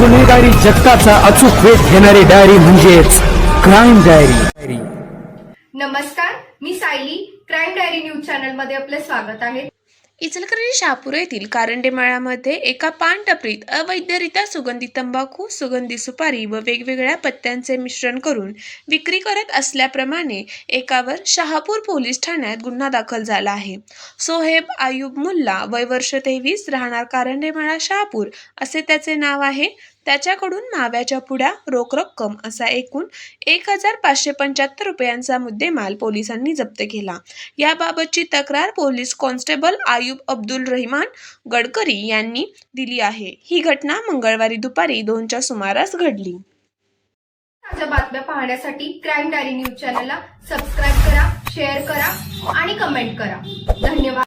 गुन्हेगारी जगताचा अचूक वेध घेणारी डायरी म्हणजेच क्राईम डायरी नमस्कार मी सायली. क्राईम डायरी न्यूज चॅनलमध्ये आपले स्वागत आहे. इचलकरंजी शहापूर येथील कारंडे मळ्यामध्ये एका पानटपरीत अवैधरित्या सुगंधी तंबाखू सुगंधी सुपारी व वेगवेगळ्या पत्त्यांचे मिश्रण करून विक्री करत असल्याप्रमाणे एकावर शहापूर पोलीस ठाण्यात गुन्हा दाखल झाला आहे. सोहेब आयुब मुल्ला वय वर्ष तेवीस राहणार कारंडेमाळा शहापूर असे त्याचे नाव आहे. त्याच्याकडून माव्याच्या पुढ्या रोख रक्कम असा एकूण एक हजार पाचशे पंच्याहत्तर रुपयांचा मुद्देमाल पोलिसांनी जप्त केला. याबाबतची तक्रार पोलीस कॉन्स्टेबल आयुब अब्दुल रहमान गडकरी यांनी दिली आहे. ही घटना मंगळवारी दुपारी दोनच्या सुमारास घडली. ताज्या बातम्या पाहण्यासाठी क्राईम डायरी न्यूज चॅनलला सबस्क्राईब करा शेअर करा आणि कमेंट करा. धन्यवाद.